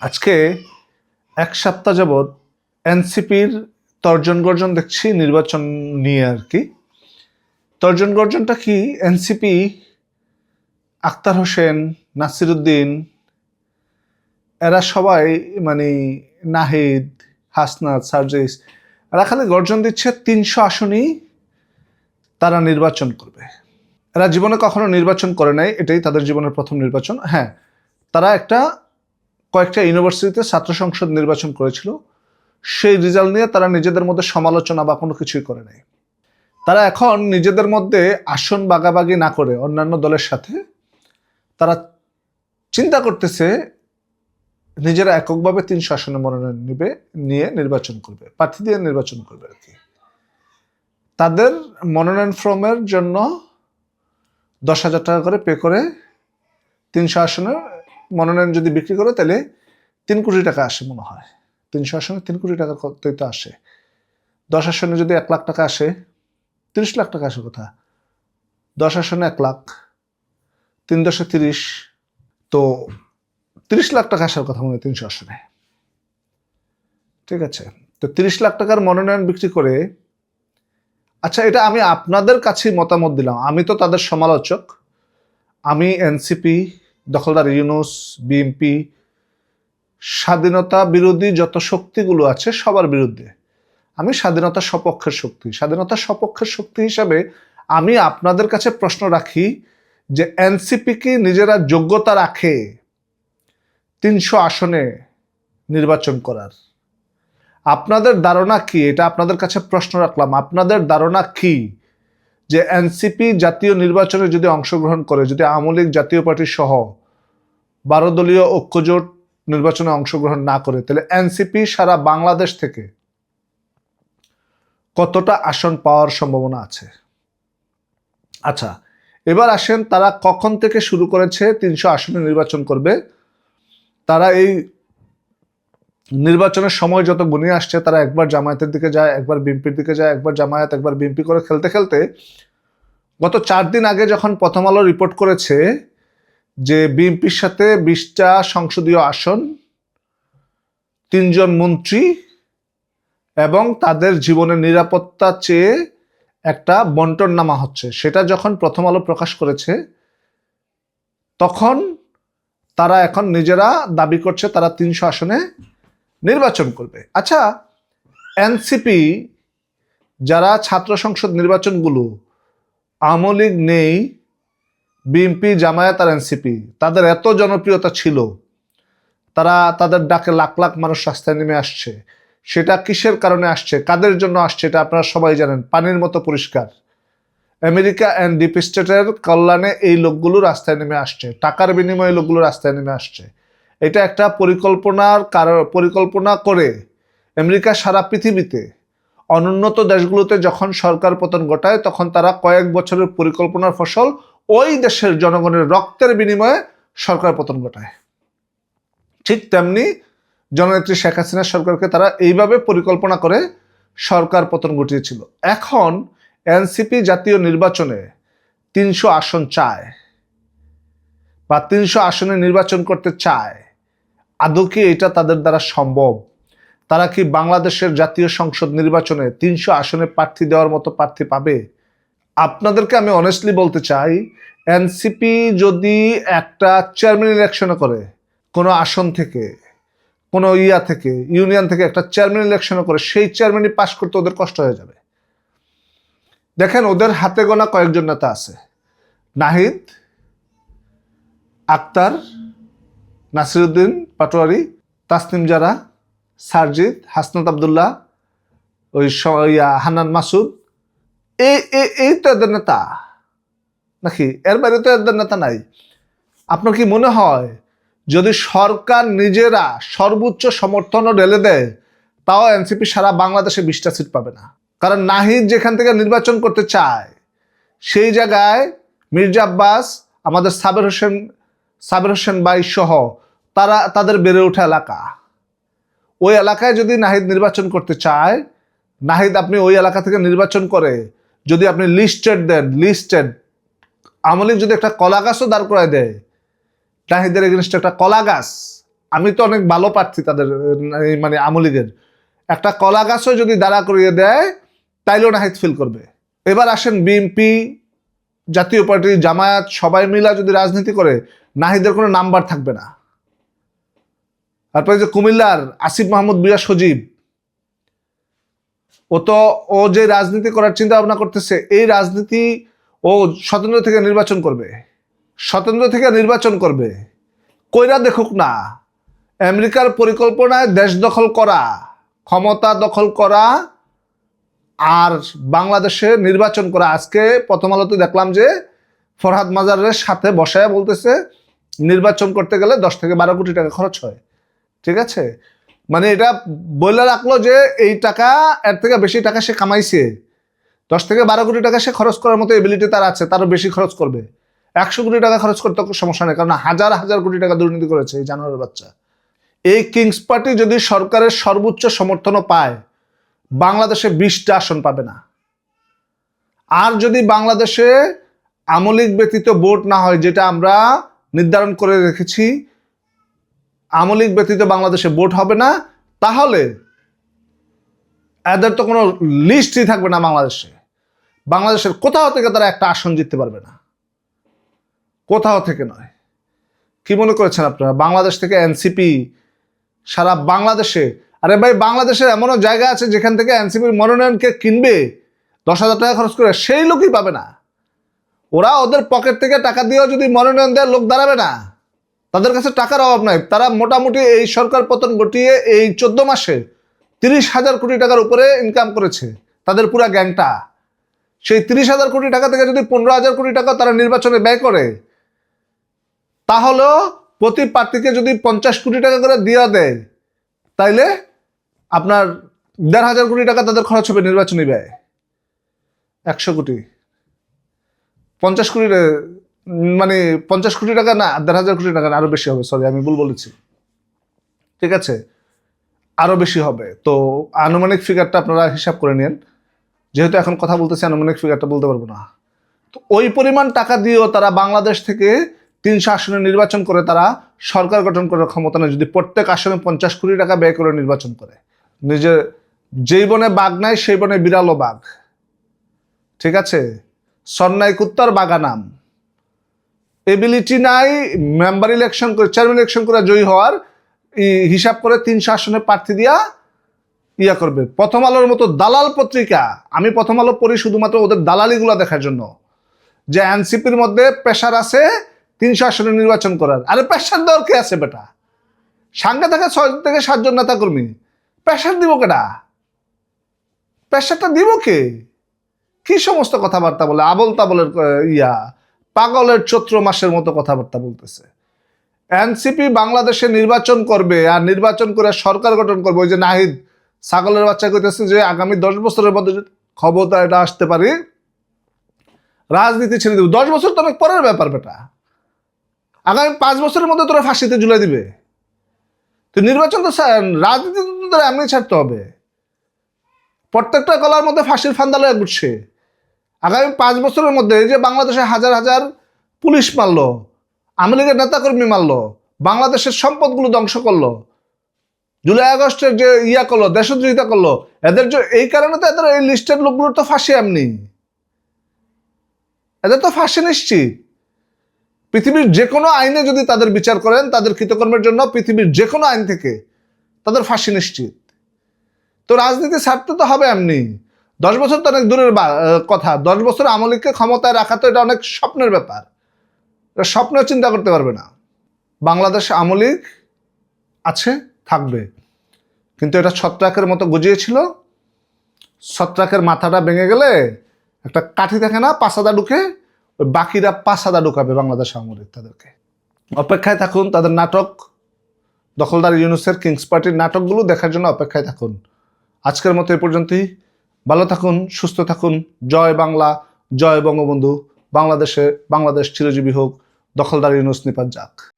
আজকে এক সপ্তাহ যাবৎ এনসিপির তর্জন গর্জন দেখছি নির্বাচন নিয়ে আর কি। তর্জন গর্জনটা কি? এনসিপি, আক্তার হোসেন, নাসিরুদ্দিন, এরা সবাই মানে নাহিদ, হাসনাত, সার্জিস, এরা খালি গর্জন দিচ্ছে তিনশো আসনই তারা নির্বাচন করবে। এরা জীবনে কখনো নির্বাচন করে নাই, এটাই তাদের জীবনের প্রথম নির্বাচন। হ্যাঁ তারা একটা কয়েকটা ইউনিভার্সিটিতে ছাত্র সংসদ নির্বাচন করেছিল। সেই রেজাল্ট নিয়ে তারা নিজেদের মধ্যে সমালোচনা বা কোনো কিছুই করে নাই। তারা এখন নিজেদের মধ্যে আসন বাগাবাগি না করে অন্যান্য দলের সাথে তারা চিন্তা করতেছে নিজেরা এককভাবে তিনশো আসনে মনোনয়ন নিবে, নিয়ে নির্বাচন করবে, প্রার্থী দিয়ে নির্বাচন করবে আর কি। তাদের মনোনয়ন ফর্মের জন্য দশ হাজার টাকা করে পে করে তিনশো আসনের মনোনয়ন যদি বিক্রি করে, তাহলে তিন কোটি টাকা আসে মনে হয়। তিনশো আসনে তিন কোটি টাকা করতেই তো আসে। দশ আসনে যদি এক লাখ টাকা আসে, তিরিশ লাখ টাকা আসে কথা। দশ আসনে এক লাখ, তিন দশে তিরিশ, তো তিরিশ লাখ টাকা আসার কথা মনে হয় তিনশো আসনে। ঠিক আছে? তো তিরিশ লাখ টাকার মনোনয়ন বিক্রি করে আচ্ছা এটা আমি আপনাদের কাছেই মতামত দিলাম। আমি তো তাদের সমালোচক। আমি এনসিপি দখলদার ইউনুস, বিএনপি, স্বাধীনতা বিরোধী যত শক্তিগুলো আছে সবার বিরুদ্ধে, আমি স্বাধীনতা সপক্ষের শক্তি। স্বাধীনতা সপক্ষের শক্তি হিসাবে আমি আপনাদের কাছে প্রশ্ন রাখি যে এনসিপি কি নিজেরা যোগ্যতা রাখে তিনশো আসনে নির্বাচন করার? আপনাদের ধারণা কি? এটা আপনাদের কাছে প্রশ্ন রাখলাম। আপনাদের ধারণা কি? যে এনসিপি জাতীয় নির্বাচনে যদি অংশগ্রহণ করে, যদি আওয়ামী লীগ জাতীয় পার্টি সহ বারো দলীয় ঐক্যজোট নির্বাচনে অংশগ্রহণ না করে, তাহলে এনসিপি সারা বাংলাদেশ থেকে কতটা আসন পাওয়ার সম্ভাবনা আছে? আচ্ছা এবার আসেন তারা কখন থেকে শুরু করেছে তিনশো আসনে নির্বাচন করবে? তারা এই নির্বাচনের সময় যত গুনিয়ে আসছে, তারা একবার জামায়াতের দিকে যায়, একবার বিএনপির দিকে যায়, একবার জামায়াত, একবার বিএনপি করে খেলতে খেলতে গত চার দিন আগে যখন প্রথম আলো রিপোর্ট করেছে যে বিএনপির সাথে বিশটা সংসদীয় আসন, তিনজন মন্ত্রী এবং তাদের জীবনের নিরাপত্তা চেয়ে একটা বন্টন নামা হচ্ছে। সেটা যখন প্রথম আলো প্রকাশ করেছে, তখন তারা এখন নিজেরা দাবি করছে তারা তিনশো আসনে নির্বাচন করবে। আচ্ছা এনসিপি যারা ছাত্র সংসদ নির্বাচনগুলো আওয়ামী লীগ নেই, বিএনপি, জামায়াত আর এনসিপি, তাদের এত জনপ্রিয়তা ছিল, তারা তাদের ডাকে লাখ লাখ মানুষ রাস্তায় নেমে আসছে, সেটা কিসের কারণে আসছে, কাদের জন্য আসছে এটা আপনারা সবাই জানেন, পানির মতো পরিষ্কার। আমেরিকা অ্যান্ড ডিপ স্টেটের কল্যাণে এই লোকগুলো রাস্তায় নেমে আসছে, টাকার বিনিময়ে লোকগুলো রাস্তায় নেমে আসছে। এটা একটা পরিকল্পনার কারণ পরিকল্পনা করে আমেরিকা সারা পৃথিবীতে। অনুন্নত দেশগুলোতে যখন সরকার পতন ঘটায়, তখন তারা কয়েক বছরের পরিকল্পনার ফসল ওই দেশের জনগণের রক্তের বিনিময়ে সরকার পতন ঘটায়। ঠিক তেমনি জননেত্রী শেখ হাসিনা সরকারকে তারা এইভাবে পরিকল্পনা করে সরকার পতন ঘটিয়েছিল। এখন এনসিপি জাতীয় নির্বাচনে তিনশো আসন চায় বা তিনশো আসনে নির্বাচন করতে চায়। আদৌ কি এটা তাদের দ্বারা সম্ভব? তারা কি বাংলাদেশের জাতীয় সংসদ নির্বাচনে তিনশো আসনে প্রার্থী দেওয়ার মতো প্রার্থী পাবে? আপনাদেরকে আমি অনেস্টলি বলতে চাই এনসিপি যদি একটা চেয়ারম্যান ইলেকশন করে, কোনো আসন থেকে, কোনো ইয়া থেকে ইউনিয়ন থেকে একটা চেয়ারম্যান ইলেকশন করে, সেই চেয়ারম্যানই পাশ করতে ওদের কষ্ট হয়ে যাবে। দেখেন, ওদের হাতে গোনা কয়েকজন নেতা আছে। নাহিদ, আক্তার, নাসিরুদ্দিন পাটোয়ারি, তাসনিম জারা সারজিদ হাসনাত আবদুল্লাহ, ওই হান্নান মাসুদ। এই- এই তো এদের নেতা। নাকি? এর বাইরে তো এদের নেতা নাই। আপনার কি মনে হয়, যদি সরকার নিজেরা সর্বোচ্চ সমর্থনও ঢেলে দেয়, তাও এনসিপি সারা বাংলাদেশে বিশটা সিট পাবে না। কারণ নাহিদ যেখান থেকে নির্বাচন করতে চায়, সেই জায়গায় মির্জা আব্বাস, আমাদের সাবের হোসেন সাবের হোসেন বাই সহ তারা তাদের বেড়ে ওঠা এলাকা। ওই এলাকায় যদি নাহিদ নির্বাচন করতে চায়, নাহিদ আপনি ওই এলাকা থেকে নির্বাচন করে যদি আপনি লিস্টেড দেন লিস্টেড আমলিক যদি একটা কলা গাছও দাঁড় করায় দেয়, নাহিদের এগেনস্টে একটা কলা গাছ, আমি তো অনেক ভালো প্রার্থী তাদের মানে আমলিগের একটা কলা গাছও যদি দাঁড়া করিয়ে দেয়, তাইলেও নাহিদ ফিল করবে। এবার আসেন বিএনপি জাতীয় পার্টি, জামায়াত, সবাই মিলা যদি রাজনীতি করে, নাহিদের কোনো নাম্বার থাকবে না। তারপরে যে কুমিল্লার আসিফ মাহমুদ বিয়া সজীব, ও তো, ও যে রাজনীতি করার চিন্তা ভাবনা করতেছে, এই রাজনীতি ও স্বতন্ত্র থেকে নির্বাচন করবে। স্বতন্ত্র থেকে নির্বাচন করবে। কইরা দেখুক না, আমেরিকার পরিকল্পনায় দেশ দখল করা, ক্ষমতা দখল করা, আর বাংলাদেশে নির্বাচন করা। আজকে প্রথম আলোতে দেখলাম যে ফরহাদ মাজারের সাথে বসায় বলতেছে, নির্বাচন করতে গেলে দশ থেকে বারো কোটি টাকা খরচ হয়। ঠিক আছে? মানে এটা বলে রাখল যে এই টাকা, এর থেকে বেশি টাকা সে কামাইছে। দশ থেকে বারো কোটি টাকা সে খরচ করার মতো এবিলিটি তার আছে, তারও বেশি খরচ করবে। একশো কোটি টাকা খরচ করতে সমস্যা নেই, কারণ হাজার হাজার কোটি টাকা দুর্নীতি করেছে এই জানোয়ারের বাচ্চা। এই কিংস পার্টি যদি সরকারের সর্বোচ্চ সমর্থনও পায়, বাংলাদেশে বিশটা আসন পাবে না। আর যদি বাংলাদেশে আমলিক ব্যতীত ভোট না হয়, যেটা আমরা নির্ধারণ করে রেখেছি আমলিক ব্যতীত বাংলাদেশে ভোট হবে না, তাহলে এদের তো কোনো লিস্টই থাকবে না বাংলাদেশে। বাংলাদেশের কোথাও থেকে তারা একটা আসন জিততে পারবে না। কোথাও থেকে নয়। কি মনে করেছেন আপনারা? বাংলাদেশ থেকে এনসিপি সারা বাংলাদেশে। আরে ভাই, বাংলাদেশের এমনও জায়গা আছে যেখান থেকে এনসিপির মনোনয়নকে কিনবে, দশ হাজার টাকা খরচ করে, সেই লোকই পাবে না। ওরা ওদের পকেট থেকে টাকা দিয়েও যদি মনোনয়ন দেয় লোক দাঁড়াবে না। তাদের কাছে টাকার অভাব নাই। তারা মোটামুটি এই সরকার পতন ঘটিয়ে এই চোদ্দ মাসে তিরিশ হাজার কোটি টাকার উপরে ইনকাম করেছে তাদের পুরা গ্যাংটা। সেই তিরিশ হাজার কোটি টাকা থেকে যদি পনেরো হাজার কোটি টাকা তারা নির্বাচনে ব্যয় করে, তাহলেও প্রতি প্রার্থীকে যদি পঞ্চাশ কোটি টাকা করে দিয়ে দেয়, তাইলে আপনার দেড় হাজার কোটি টাকা তাদের খরচ হবে নির্বাচনী ব্যয়। একশো কোটি। পঞ্চাশ কোটি মানে পঞ্চাশ কোটি টাকা না, দেড় হাজার কোটি টাকা না, আরও বেশি হবে সরি আমি ভুল বলেছি। ঠিক আছে? আরও বেশি হবে। তো আনুমানিক ফিগারটা আপনারা হিসাব করে নেন। যেহেতু এখন কথা বলতেছি, আনুমানিক ফিগারটা বলতে পারব না। তো ওই পরিমাণ টাকা দিয়েও তারা বাংলাদেশ থেকে তিনশো আসনে নির্বাচন করে তারা সরকার গঠন করার ক্ষমতা নেই। যদি প্রত্যেক আসনে পঞ্চাশ কোটি টাকা ব্যয় করে নির্বাচন করে। নিজের যেই বনে বাঘ নাই, সেই বনে বিড়ালও বাঘ। ঠিক আছে? সন্ন্যায় কুত্তার বাগানাম। এবিলিটি নাই মেম্বার ইলেকশন করে চেয়ারম্যান ইলেকশন করে জয়ী হওয়ার হিসাব করে তিনশো আসনে প্রার্থী দিয়া ইয়া করবে। প্রথম আলোর মতো দালাল পত্রিকা, আমি প্রথম আলো পড়ি শুধুমাত্র ওদের দালালিগুলো দেখার জন্য। যে এনসিপির মধ্যে প্রেশার আছে তিনশো আসনে নির্বাচন করার। আরে প্রেশার দেওয়ার কে আছে বেটা? সাঙ্গে থাকে ছয় থেকে সাতজন নেতা কর্মী প্রেশার দিব কেটা প্রেশারটা দিব কে? কি সমস্ত কথাবার্তা বলে? আবল তাবলের ইয়া। পাগলের চৈত্র মাসের মতো কথাবার্তা বলতেছে। এনসিপি বাংলাদেশে নির্বাচন করবে আর নির্বাচন করে সরকার গঠন করবে। ওই যে নাহিদ, ছাগলের বাচ্চা কইতেছে যে আগামী দশ বছরের মধ্যে ক্ষমতা এটা আসতে পারি, রাজনীতি ছেড়ে দেবে। দশ বছর তো অনেক পরের ব্যাপার বেটা। আগামী পাঁচ বছরের মধ্যে তোরা ফাঁসিতে ঝুলে দিবে। তো নির্বাচন তো রাজনীতি তো তোরা এমনি ছাড়তে হবে। প্রত্যেকটা কলার মধ্যে ফাঁসির ফান্দা লয়ে ঘুরছে। আগামী পাঁচ বছরের মধ্যে এই যে বাংলাদেশে হাজার হাজার পুলিশ মারলো, আওয়ামী লীগের নেতাকর্মী মারলো, বাংলাদেশের সম্পদগুলো ধ্বংস করল, জুলাই আগস্টের যে ইয়া করল, দেশদ্রোহিতা করল, এদের যে এই কারণে তো এদের এই লিস্টের লোকগুলোর তো ফাঁসি এমনি। এদের তো ফাঁসি নিশ্চিত। পৃথিবীর যে কোনো আইনে যদি তাদের বিচার করেন, তাদের কৃতকর্মের জন্য পৃথিবীর যে কোনো আইন থেকে তাদের ফাঁসি নিশ্চিত। তো রাজনীতি ছাড়তে তো হবে এমনি। দশ বছর তো অনেক দূরের কথা। দশ বছর আমলিককে ক্ষমতায় রাখা তো এটা অনেক স্বপ্নের ব্যাপার। এটা স্বপ্নেও চিন্তা করতে পারবে না। বাংলাদেশ আমলিক আছে, থাকবে। কিন্তু এটা ছত্রাকের মতো গুজিয়েছিল। ছত্রাকের মাথাটা ভেঙে গেলে একটা কাঠি থাকে না পাসাদা ঢুকে, ওই বাকিরা পাসাদা ঢুকাবে বাংলাদেশ আমলিক তাদেরকে। অপেক্ষায় থাকুন, তাদের নাটক, দখলদার ইউনুসের কিংস পার্টির নাটকগুলো দেখার জন্য অপেক্ষায় থাকুন। আজকের মতো এ পর্যন্তই। ভালো থাকুন, সুস্থ থাকুন। জয় বাংলা, জয় বঙ্গবন্ধু। বাংলাদেশে, বাংলাদেশ চিরজীবী হোক। দখলদারি নসনিপাত যাক।